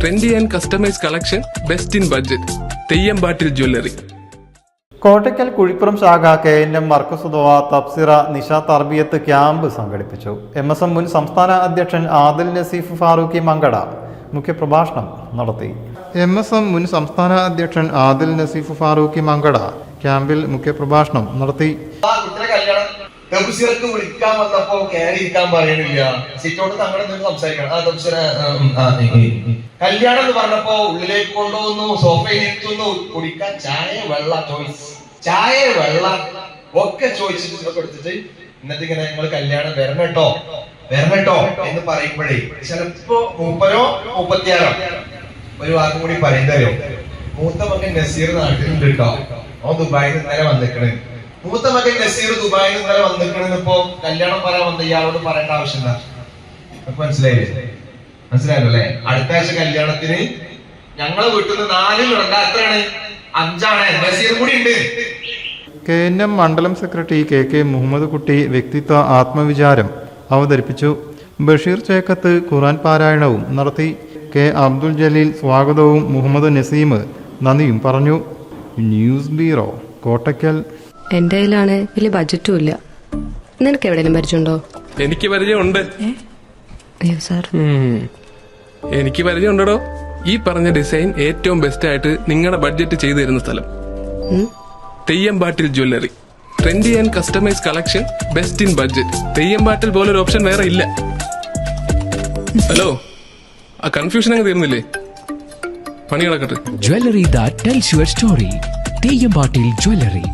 Trendy and customise collection best in budget തെയ്യമ്പാട്ടിൽ jewellery Kottakkal Kuzhippuram ശാഖ K N M മർക്കസുദോവ തബ്സിറ Nisha തർബിയത്ത് camp സംഘടിപ്പിച്ചു. M S M മുൻ സംസ്ഥാന അധ്യക്ഷൻ ആദിൽ നസീഫ് ഫാറൂഖി മങ്കട മുഖ്യപ്രഭാഷണം നടത്തി. എം എസ് എം മുൻ സംസ്ഥാന അധ്യക്ഷൻ ആദിൽ നസീഫ് ഫാറൂഖി മങ്കട ക്യാമ്പിൽ മുഖ്യപ്രഭാഷണം നടത്തി. തബ്സിറക്ക് വിളിക്കാൻ വന്നപ്പോ കയറി ഇരിക്കാൻ പറയണില്ല. സിറ്റോട്ട് തങ്ങളെ നിന്ന് സംസാരിക്കണം. ആ തബ്സിറ. കല്യാണം എന്ന് പറഞ്ഞപ്പോ ഉള്ളിലേക്ക് കൊണ്ടുവന്നു സോഫയിൽ ഇരുത്തുന്നു കുടിക്കാൻ ചായ വെള്ള ചോയ്സ്. ചായ വെള്ള ഒക്കെ ചോദിച്ചിട്ട് കൊടുത്തിട്ട് എന്നിട്ട് ഇങ്ങനെ നിങ്ങൾ കല്യാണം വരണട്ടോ വരണട്ടോ എന്ന് പറയുമ്പോഴേ ചിലപ്പോ മൂപ്പനോ മുപ്പത്തിയാറോ ഒരു വാക്കും കൂടി പറയുന്നതോ മൂത്ത മകൻ നസീർ നാട്ടിലുണ്ട് കേട്ടോ ഓ ദുബായിൽ ഇന്നലെ വന്നിക്കണ്. മൂത്ത മകൻ നസീർ ദുബായിൽ വരെ വന്നിക്കണെന്ന് ഇപ്പോ കല്യാണം പറയാൻ വന്ന ഇയാളോട് പറയേണ്ട ആവശ്യം എന്താ നമുക്ക് മനസ്സിലായില്ലേ? മനസ്സിലായല്ലോ അല്ലെ? അടുത്ത ആഴ്ച കല്യാണത്തിന് ഞങ്ങളെ വീട്ടിൽ നിന്ന് നാല് കിടണ്ട എത്രയാണ് അഞ്ചാണ്. നസീർ കൂടി ഉണ്ട്. കെ എൻ എം മണ്ഡലം secretary K K Muhammad Kutty വ്യക്തിത്വ ആത്മവിചാരം അവതരിപ്പിച്ചു. ബഷീർ ചേക്കത്ത് ഖുറാൻ പാരായണവും നടത്തി. കെ അബ്ദുൽ ജലീൽ സ്വാഗതവും മുഹമ്മദ് നസീം നന്ദിയും പറഞ്ഞു. News bureau Kottakkal. എന്റെ കയ്യിലാണ് വലിയ ബജറ്റും ഇല്ല. നിനക്ക് എവിടെയെങ്കിലും പരിചയമുണ്ടോ? എനിക്ക് പരിചയമുണ്ട്. അയ്യോ സാർ. എനിക്ക് പരിചയമുണ്ടോ ഈ പറഞ്ഞ ഡിസൈൻ ഏറ്റവും ബെസ്റ്റ് ആയിട്ട് നിങ്ങളുടെ ബഡ്ജറ്റ് ചെയ്തു തരുന്ന സ്ഥലം? Theyyampattil jewellery trendy and customise collection best in budget Theyyampattil ഒരു ഓപ്ഷൻ വേറെ ഇല്ല. ഹലോ? ആ കൺഫ്യൂഷൻ അങ്ങ് തീർന്നില്ലേ? പണി കിടക്കട്ടെ jewellery that tells your story Teyambatil Jewelry.